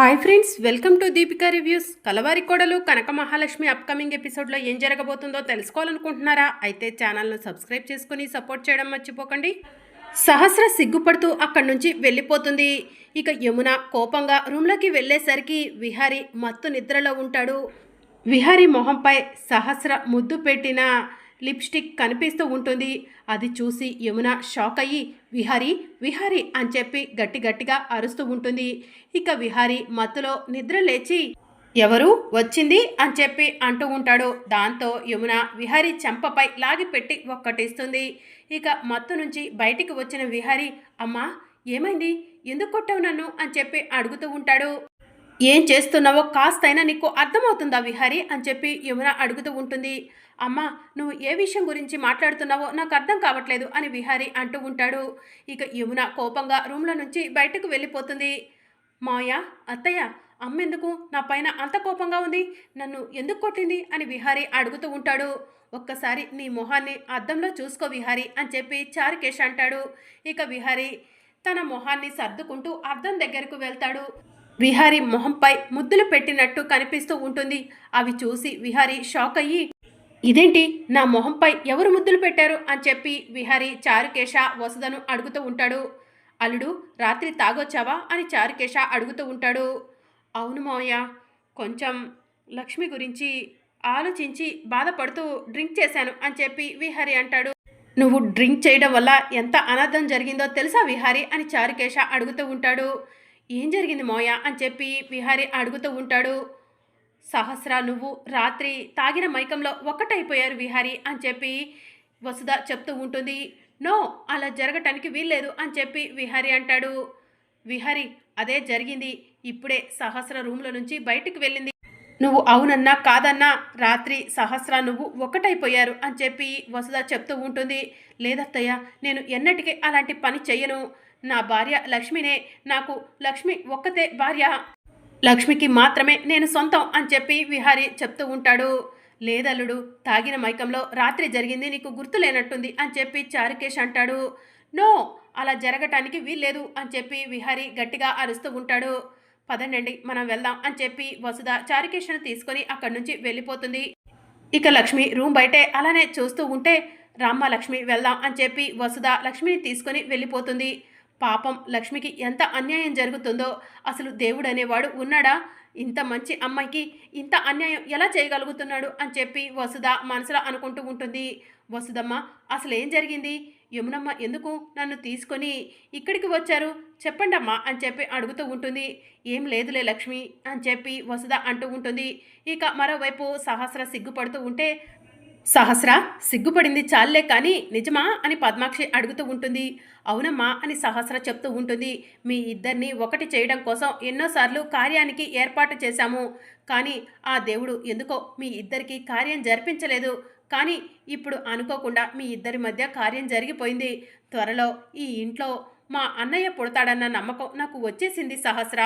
Hi friends welcome to Deepika reviews. Kalavari Kodalu Kanaka Mahalakshmi upcoming ఎపిసోడ్లో ఏం జరగబోతుందో తెలుసుకోవాలనుకుంటున్నారా? అయితే ఛానల్ను సబ్స్క్రైబ్ చేసుకుని సపోర్ట్ చేయడం మర్చిపోకండి. సహస్ర సిగ్గుపడుతూ అక్కడి నుంచి వెళ్ళిపోతుంది. ఇక యమున కోపంగా రూమ్లోకి వెళ్ళేసరికి విహారి మత్తు నిద్రలో ఉంటాడు. విహారి మొహంపై సహస్ర ముద్దు పెట్టిన లిప్స్టిక్ కనిపిస్తూ ఉంటుంది. అది చూసి యమున షాక్ అయ్యి విహారి విహారి అని చెప్పి గట్టి గట్టిగా అరుస్తూ ఉంటుంది. ఇక విహారి మత్తులో నిద్ర లేచి ఎవరు? వచ్చింది? అని చెప్పి అంటూ ఉంటాడు. దాంతో యమున విహారి చెంపపై లాగిపెట్టి ఒక్కటిస్తుంది. ఇక మత్తు నుంచి బయటికి వచ్చిన విహారి అమ్మా ఏమైంది? ఎందుకు కొట్టావు నన్ను? అని చెప్పి అడుగుతూ ఉంటాడు. ఏం చేస్తున్నావో కాస్తైనా నీకు అర్థమవుతుందా విహారి? అని చెప్పి యమున అడుగుతూ ఉంటుంది. అమ్మా నువ్వు ఏ విషయం గురించి మాట్లాడుతున్నావో నాకు అర్థం కావట్లేదు అని విహారి అంటూ ఉంటాడు. ఇక యమున కోపంగా రూమ్లో నుంచి బయటకు వెళ్ళిపోతుంది. మాయా అత్తయ్య అమ్మెందుకు? నా పైన అంత కోపంగా ఉంది. నన్ను ఎందుకు కొట్టింది? అని విహారి అడుగుతూ ఉంటాడు. ఒక్కసారి నీ మొహాన్ని అద్దంలో చూసుకో విహారి అని చెప్పి చారుకేష్ అంటాడు. ఇక విహారి తన మొహాన్ని సర్దుకుంటూ అద్దం దగ్గరకు వెళ్తాడు. విహారి మొహంపై ముద్దులు పెట్టినట్టు కనిపిస్తూ ఉంటుంది. అవి చూసి విహారి షాక్ అయ్యి ఇదేంటి? నా మొహంపై ఎవరు ముద్దులు పెట్టారు? అని చెప్పి విహారి చారుకేశ వసదను అడుగుతూ ఉంటాడు. అల్లుడు రాత్రి తాగొచ్చావా? అని చారుకేశ అడుగుతూ ఉంటాడు. అవును మావయ్య. కొంచెం లక్ష్మి గురించి ఆలోచించి బాధపడుతూ డ్రింక్ చేశాను అని చెప్పి విహారి అంటాడు. నువ్వు డ్రింక్ చేయడం వల్ల ఎంత అనర్థం జరిగిందో తెలుసా విహారి? అని చారుకేశ అడుగుతూ ఉంటాడు. ఏం జరిగింది మోయ అని చెప్పి విహారి అడుగుతూ ఉంటాడు. సహస్ర నువ్వు రాత్రి తాగిన మైకంలో ఒక్కటైపోయారు విహారి అని చెప్పి వసుధ చెప్తూ ఉంటుంది. నో అలా జరగటానికి వీల్లేదు అని చెప్పి విహారి అంటాడు. విహారి అదే జరిగింది. ఇప్పుడే సహస్ర రూమ్లో నుంచి బయటికి వెళ్ళింది. నువ్వు అవునన్నా కాదన్నా రాత్రి సహస్ర నువ్వు ఒక్కటైపోయారు అని చెప్పి వసుధ చెప్తూ ఉంటుంది. లేదత్తయ్య నేను ఎన్నటికీ అలాంటి పని చెయ్యను. నా భార్య లక్ష్మినే. నాకు లక్ష్మి ఒక్కతే భార్య. లక్ష్మికి మాత్రమే నేను సొంతం అని చెప్పి విహారి చెప్తూ ఉంటాడు. లేదల్లుడు తాగిన మైకంలో రాత్రి జరిగింది నీకు గుర్తు లేనట్టుంది అని చెప్పి చారుకేష్ అంటాడు. నో అలా జరగటానికి వీల్లేదు అని చెప్పి విహారి గట్టిగా అరుస్తూ ఉంటాడు. పదండి మనం వెళ్దాం అని చెప్పి వసుధ చారుకేష్ను తీసుకొని అక్కడి నుంచి వెళ్ళిపోతుంది. ఇక లక్ష్మి రూమ్ బయటే అలానే చూస్తూ ఉంటే రామ్మ లక్ష్మి వెళ్దాం అని చెప్పి వసుధ లక్ష్మిని తీసుకొని వెళ్ళిపోతుంది. పాపం లక్ష్మికి ఎంత అన్యాయం జరుగుతుందో అసలు దేవుడు అనేవాడు ఉన్నాడా? ఇంత మంచి అమ్మాయికి ఇంత అన్యాయం ఎలా చేయగలుగుతున్నాడు? అని చెప్పి వసుధ మనసులో అనుకుంటూ ఉంటుంది. వసుదమ్మ అసలు ఏం జరిగింది? యమునమ్మ ఎందుకు నన్ను తీసుకొని ఇక్కడికి వచ్చారు? చెప్పండమ్మా అని చెప్పి అడుగుతూ ఉంటుంది. ఏం లేదులే లక్ష్మి అని చెప్పి వసుధ అంటూ ఉంటుంది. ఇక మరోవైపు సహస్ర సిగ్గుపడుతూ ఉంటే సహస్ర సిగ్గుపడింది చాలే కానీ నిజమా అని పద్మాక్షి అడుగుతూ ఉంటుంది. అవునమ్మా అని సహస్ర చెప్తూ ఉంటుంది. మీ ఇద్దరిని ఒకటి చేయడం కోసం ఎన్నోసార్లు కార్యానికి ఏర్పాటు చేశాము. కానీ ఆ దేవుడు ఎందుకో మీ ఇద్దరికి కార్యం జరిపించలేదు. కానీ ఇప్పుడు అనుకోకుండా మీ ఇద్దరి మధ్య కార్యం జరిగిపోయింది. త్వరలో ఈ ఇంట్లో మా అన్నయ్య పుడతాడన్న నమ్మకం నాకు వచ్చేసింది సహస్ర.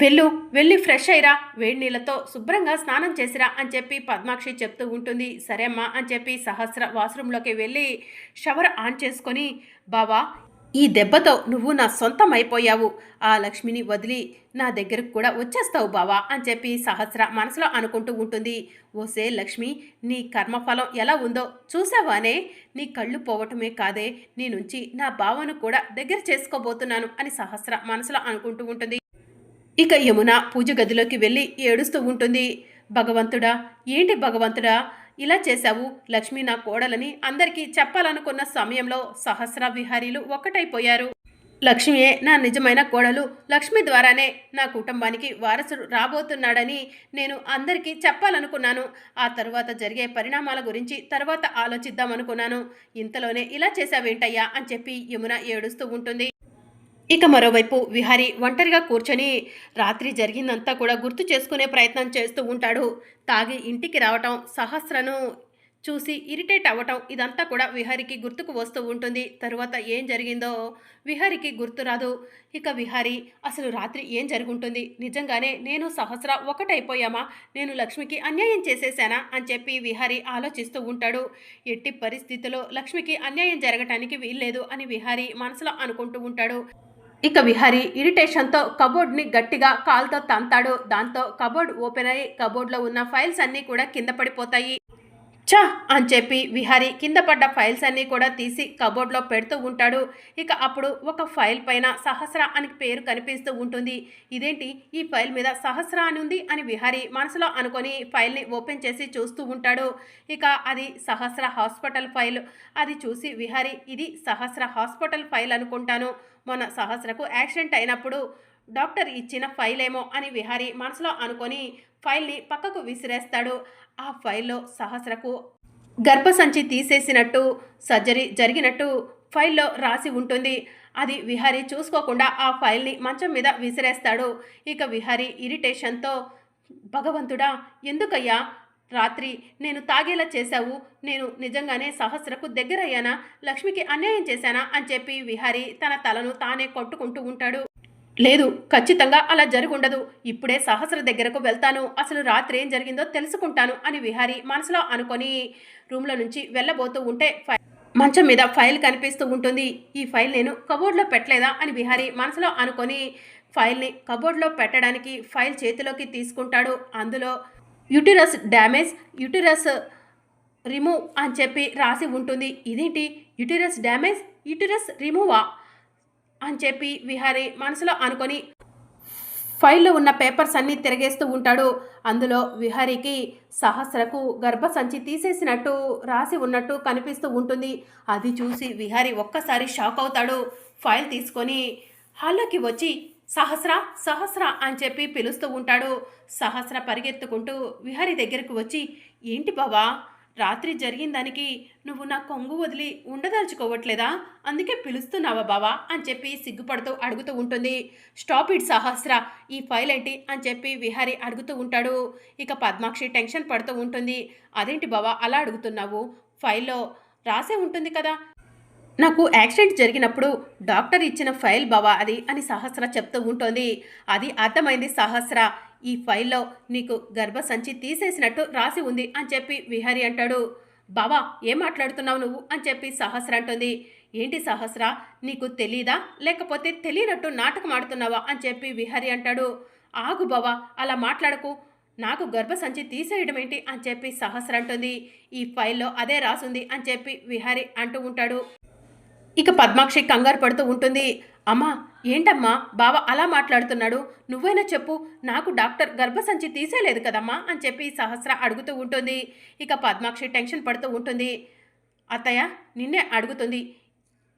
వెళ్ళు వెళ్ళి ఫ్రెష్ అయిరా వేడి నీళ్ళతో శుభ్రంగా స్నానం చేసిరా అని చెప్పి పద్మాక్షి చెప్తూ ఉంటుంది. సరే అమ్మా అని చెప్పి సహస్ర వాష్రూమ్లోకి వెళ్ళి షవర్ ఆన్ చేసుకొని బావా ఈ దెబ్బతో నువ్వు నా సొంతం అయిపోయావు. ఆ లక్ష్మిని వదిలి నా దగ్గరకు కూడా వచ్చేస్తావు బావా అని చెప్పి సహస్ర మనసులో అనుకుంటూ ఉంటుంది. ఓసే లక్ష్మి నీ కర్మఫలం ఎలా ఉందో చూసావానే నీ కళ్ళు పోవటమే కాదే నీ నుంచి నా బావను కూడా దగ్గర చేసుకోబోతున్నాను అని సహస్ర మనసులో అనుకుంటూ ఉంటుంది. ఇక యమున పూజ గదిలోకి వెళ్ళి ఏడుస్తూ ఉంటుంది. భగవంతుడా ఏంటి భగవంతుడా? ఇలా చేశావు. లక్ష్మి నా కోడలని అందరికీ చెప్పాలనుకున్న సమయంలో సహస్ర విహారీలు ఒక్కటైపోయారు. లక్ష్మియే నా నిజమైన కోడలు. లక్ష్మి ద్వారానే నా కుటుంబానికి వారసుడు రాబోతున్నాడని నేను అందరికీ చెప్పాలనుకున్నాను. ఆ తరువాత జరిగే పరిణామాల గురించి తర్వాత ఆలోచిద్దామనుకున్నాను. ఇంతలోనే ఇలా చేశావేంటయ్యా అని చెప్పి యమున ఏడుస్తూ ఉంటుంది. ఇక మరోవైపు విహారి ఒంటరిగా కూర్చొని రాత్రి జరిగిందంతా కూడా గుర్తు చేసుకునే ప్రయత్నం చేస్తూ ఉంటాడు. తాగి ఇంటికి రావటం సహస్రను చూసి ఇరిటేట్ అవ్వటం ఇదంతా కూడా విహారికి గుర్తుకు వస్తూ ఉంటుంది. తరువాత ఏం జరిగిందో విహారికి గుర్తు రాదు. ఇక విహారి అసలు రాత్రి ఏం జరుగుంటుంది? నిజంగానే నేను సహస్ర ఒకటైపోయామా? నేను లక్ష్మికి అన్యాయం చేసేసానా అని చెప్పి విహారి ఆలోచిస్తూ ఉంటాడు. ఎట్టి పరిస్థితిలో లక్ష్మికి అన్యాయం జరగటానికి వీల్లేదు అని విహారి మనసులో అనుకుంటూ ఉంటాడు. ఇక విహారి ఇరిటేషన్తో కబోర్డ్ని గట్టిగా కాల్తో తంతాడు. దాంతో కబోర్డ్ ఓపెన్ అయ్యి కబోర్డ్లో ఉన్న ఫైల్స్ అన్నీ కూడా కింద పడిపోతాయి. చా అని చెప్పి విహారి కింద పడ్డ ఫైల్స్ అన్నీ కూడా తీసి కబోర్డ్లో పెడుతూ ఉంటాడు. ఇక అప్పుడు ఒక ఫైల్ పైన సహస్ర అని పేరు కనిపిస్తూ ఉంటుంది. ఇదేంటి? ఈ ఫైల్ మీద సహస్ర అని ఉంది అని విహారి మనసులో అనుకొని ఫైల్ని ఓపెన్ చేసి చూస్తూ ఉంటాడు. ఇక అది సహస్ర హాస్పిటల్ ఫైల్. అది చూసి విహారి ఇది సహస్ర హాస్పిటల్ ఫైల్ అనుకుంటాను. మొన్న సహస్రకు యాక్సిడెంట్ అయినప్పుడు డాక్టర్ ఇచ్చిన ఫైల్ ఏమో అని విహారి మనసులో అనుకొని ఫైల్ని పక్కకు విసిరేస్తాడు. ఆ ఫైల్లో సహస్రకు గర్భసంచి తీసేసినట్టు సర్జరీ జరిగినట్టు ఫైల్లో రాసి ఉంటుంది. అది విహారీ చూసుకోకుండా ఆ ఫైల్ని మంచం మీద విసిరేస్తాడు. ఇక విహారీ ఇరిటేషన్తో భగవంతుడా ఎందుకయ్యా? రాత్రి నేను తాగేలా చేశావు నేను నిజంగానే సహస్రకు దగ్గరయ్యానా? లక్ష్మికి అన్యాయం చేశానా? అని చెప్పి విహారి తన తలను తానే కొట్టుకుంటూ ఉంటాడు. లేదు ఖచ్చితంగా అలా జరుగుండదు. ఇప్పుడే సహస్ర దగ్గరకు వెళ్తాను. అసలు రాత్రి ఏం జరిగిందో తెలుసుకుంటాను అని విహారి మనసులో అనుకొని రూమ్లో నుంచి వెళ్ళబోతూ ఉంటే మంచం మీద ఫైల్ కనిపిస్తూ ఉంటుంది. ఈ ఫైల్ నేను కబోర్డ్లో పెట్టలేదా? అని విహారి మనసులో అనుకొని ఫైల్ని కబోర్డ్లో పెట్టడానికి ఫైల్ చేతిలోకి తీసుకుంటాడు. అందులో యుటిరస్ డ్యామేజ్ యుటిరస్ రిమూవ్ అని చెప్పి రాసి ఉంటుంది. ఇదేంటి? యుటిరస్ డ్యామేజ్ యుటిరస్ రిమూవా అని చెప్పి విహారీ మనసులో అనుకొని ఫైల్లో ఉన్న పేపర్స్ అన్నీ తిరగేస్తూ ఉంటాడు. అందులో విహారీకి సహస్రకు గర్భసంచి తీసేసినట్టు రాసి ఉన్నట్టు కనిపిస్తూ ఉంటుంది. అది చూసి విహారీ ఒక్కసారి షాక్ అవుతాడు. ఫైల్ తీసుకొని హాల్లోకి వచ్చి సహస్ర సహస్ర అని చెప్పి పిలుస్తూ ఉంటాడు. సహస్ర పరిగెత్తుకుంటూ విహరి దగ్గరకు వచ్చి ఏంటి బావా రాత్రి జరిగిన దానికి నువ్వు నా కొంగు వదిలి ఉండదలుచుకోవట్లేదా? అందుకే పిలుస్తున్నావా బావా? అని చెప్పి సిగ్గుపడుతూ అడుగుతూ ఉంటుంది. స్టాప్ ఇట్ సహస్ర ఈ ఫైల్ ఏంటి? అని చెప్పి విహారి అడుగుతూ ఉంటాడు. ఇక పద్మాక్షి టెన్షన్ పడుతూ ఉంటుంది. అదేంటి బావా అలా అడుగుతున్నావు? ఫైల్లో రాసే ఉంటుంది కదా? నాకు యాక్సిడెంట్ జరిగినప్పుడు డాక్టర్ ఇచ్చిన ఫైల్ బావా అది అని సహస్ర చెప్తూ ఉంటుంది. అది అర్థమైంది సహస్ర. ఈ ఫైల్లో నీకు గర్భసంచి తీసేసినట్టు రాసి ఉంది అని చెప్పి విహారి అంటాడు. బావా ఏం మాట్లాడుతున్నావు నువ్వు? అని చెప్పి సహస్ర అంటుంది. ఏంటి సహస్ర? నీకు తెలీదా? లేకపోతే తెలియనట్టు నాటకం ఆడుతున్నావా? అని చెప్పి విహారి అంటాడు. ఆగు బావా అలా మాట్లాడకు. నాకు గర్భసంచి తీసేయడం ఏంటి? అని చెప్పి సహస్ర అంటుంది. ఈ ఫైల్లో అదే రాసుంది అని చెప్పి విహారి అంటూ ఉంటాడు. ఇక పద్మాక్షి కంగారు పడుతూ ఉంటుంది. అమ్మా ఏంటమ్మా? బావ అలా మాట్లాడుతున్నాడు. నువ్వైనా చెప్పు నాకు డాక్టర్ గర్భసంచి తీసేలేదు కదమ్మా? అని చెప్పి సహస్ర అడుగుతూ ఉంటుంది. ఇక పద్మాక్షి టెన్షన్ పడుతూ ఉంటుంది. అత్తయ్య నిన్నే అడుగుతుంది.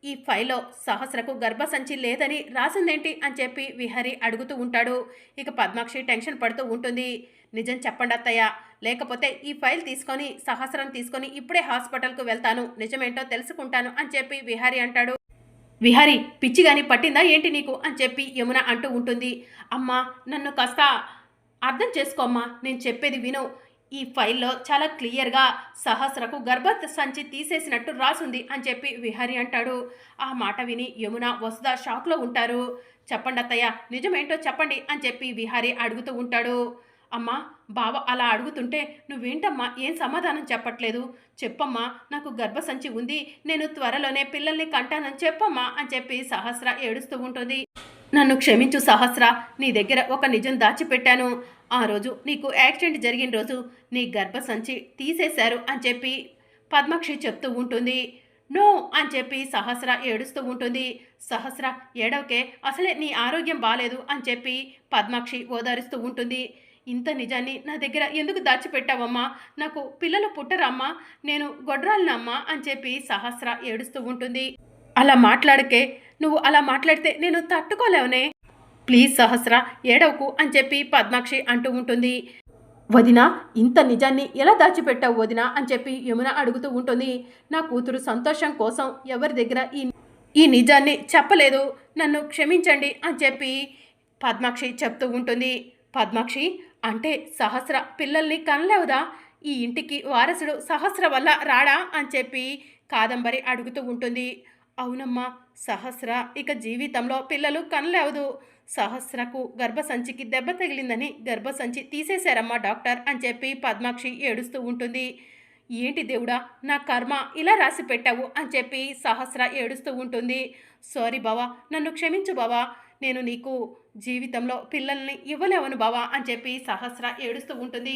ఈ ఫైల్లో సహస్రకు గర్భసంచి లేదని రాసిందేంటి? అని చెప్పి విహరి అడుగుతూ ఉంటాడు. ఇక పద్మాక్షి టెన్షన్ పడుతూ ఉంటుంది. నిజం చెప్పండి అత్తయ్య. లేకపోతే ఈ ఫైల్ తీసుకొని సహస్రం తీసుకొని ఇప్పుడే హాస్పిటల్కు వెళ్తాను. నిజమేంటో తెలుసుకుంటాను అని చెప్పి విహారి అంటాడు. విహారి పిచ్చి గాని పట్టిందా ఏంటి నీకు? అని చెప్పి యమున అంటూ ఉంటుంది. అమ్మా నన్ను కాస్త అర్థం చేసుకోమ్మా నేను చెప్పేది విను. ఈ ఫైల్లో చాలా క్లియర్గా సహస్రకు గర్భ సంచి తీసేసినట్టు రాసుంది అని చెప్పి విహారి అంటాడు. ఆ మాట విని యమున వసుదా షాక్లో ఉంటారు. చెప్పండి అత్తయ్య నిజమేంటో చెప్పండి అని చెప్పి విహారి అడుగుతూ ఉంటాడు. అమ్మా బావ అలా అడుగుతుంటే నువ్వేంటమ్మా ఏం సమాధానం చెప్పట్లేదు? చెప్పమ్మా నాకు గర్భసంచి ఉంది నేను త్వరలోనే పిల్లల్ని కంటానని చెప్పమ్మా అని చెప్పి సహస్ర ఏడుస్తూ ఉంటుంది. నన్ను క్షమించు సహస్ర నీ దగ్గర ఒక నిజం దాచిపెట్టాను. ఆ రోజు నీకు యాక్సిడెంట్ జరిగిన రోజు నీ గర్భసంచి తీసేశారు అని చెప్పి పద్మాక్షి చెప్తూ ఉంటుంది. నో అని చెప్పి సహస్ర ఏడుస్తూ ఉంటుంది. సహస్ర ఏడవకే అసలే నీ ఆరోగ్యం బాలేదు అని చెప్పి పద్మాక్షి ఓదారుస్తూ ఉంటుంది. ఇంత నిజాన్ని నా దగ్గర ఎందుకు దాచిపెట్టావమ్మా? నాకు పిల్లలు పుట్టరమ్మా నేను గొడ్రాలనమ్మా అని చెప్పి సహస్ర ఏడుస్తూ ఉంటుంది. అలా మాట్లాడకే నువ్వు అలా మాట్లాడితే నేను తట్టుకోలేవనే. ప్లీజ్ సహస్ర ఏడవకు అని చెప్పి పద్మాక్షి అంటూ ఉంటుంది. వదిన ఇంత నిజాన్ని ఎలా దాచిపెట్టావు వదిన అని చెప్పి యమున అడుగుతూ ఉంటుంది. నా కూతురు సంతోషం కోసం ఎవరి దగ్గర ఈ ఈ నిజాన్ని చెప్పలేదు. నన్ను క్షమించండి అని చెప్పి పద్మాక్షి చెప్తూ ఉంటుంది. పద్మాక్షి అంటే సహస్ర పిల్లల్ని కనలేవుదా? ఈ ఇంటికి వారసుడు సహస్ర వల్ల రాడా? అని చెప్పి కాదంబరి అడుగుతూ ఉంటుంది. అవునమ్మా సహస్ర ఇక జీవితంలో పిల్లలు కనలేవదు. సహస్రకు గర్భసంచికి దెబ్బ తగిలిందని గర్భసంచి తీసేశారమ్మా డాక్టర్ అని చెప్పి పద్మాక్షి ఏడుస్తూ ఉంటుంది. ఏంటి దేవుడా నా కర్మ ఇలా రాసి పెట్టావు అని చెప్పి సహస్ర ఏడుస్తూ ఉంటుంది. సారీ బావా నన్ను క్షమించు బావా. నేను నీకు జీవితంలో పిల్లల్ని ఇవ్వలేవను బావా అని చెప్పి సహస్ర ఏడుస్తూ ఉంటుంది.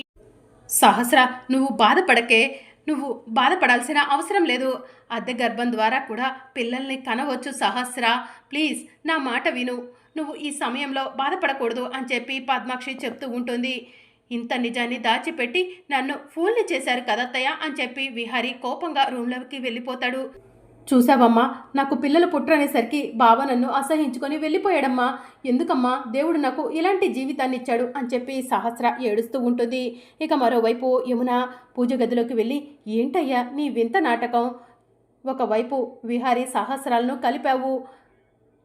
సహస్ర నువ్వు బాధపడకే నువ్వు బాధపడాల్సిన అవసరం లేదు. అద్దె గర్భం ద్వారా కూడా పిల్లల్ని కనవచ్చు సహస్ర. ప్లీజ్ నా మాట విను. నువ్వు ఈ సమయంలో బాధపడకూడదు అని చెప్పి పద్మాక్షి చెప్తూ ఉంటుంది. ఇంత నిజాన్ని దాచిపెట్టి నన్ను ఫూల్ని చేశారు కదత్తయ్య అని చెప్పి విహారి కోపంగా రూమ్లోకి వెళ్ళిపోతాడు. చూసావమ్మా నాకు పిల్లలు పుట్టరనేసరికి బావ నన్ను అసహించుకొని వెళ్ళిపోయాడమ్మా. ఎందుకమ్మా దేవుడు నాకు ఇలాంటి జీవితాన్ని ఇచ్చాడు అని చెప్పి సహస్ర ఏడుస్తూ ఉంటుంది. ఇక మరోవైపు యమున పూజ గదిలోకి వెళ్ళి ఏంటయ్యా నీ వింత నాటకం. ఒకవైపు విహారీ సహస్రాలను కలిపావు.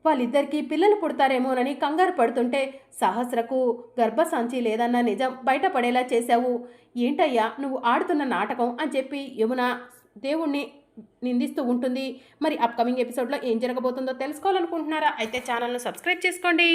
వాళ్ళిద్దరికీ పిల్లలు పుడతారేమోనని కంగారు పడుతుంటే సహస్రకు గర్భసాంచి లేదన్న నిజం బయటపడేలా చేశావు. ఏంటయ్యా నువ్వు ఆడుతున్న నాటకం అని చెప్పి యమున దేవుణ్ణి నిందిస్తూ ఉంటుంది. మరి అప్కమింగ్ ఎపిసోడ్లో ఏం జరగబోతుందో తెలుసుకోవాలనుకుంటున్నారా? అయితే ఛానల్ను సబ్స్క్రైబ్ చేసుకోండి.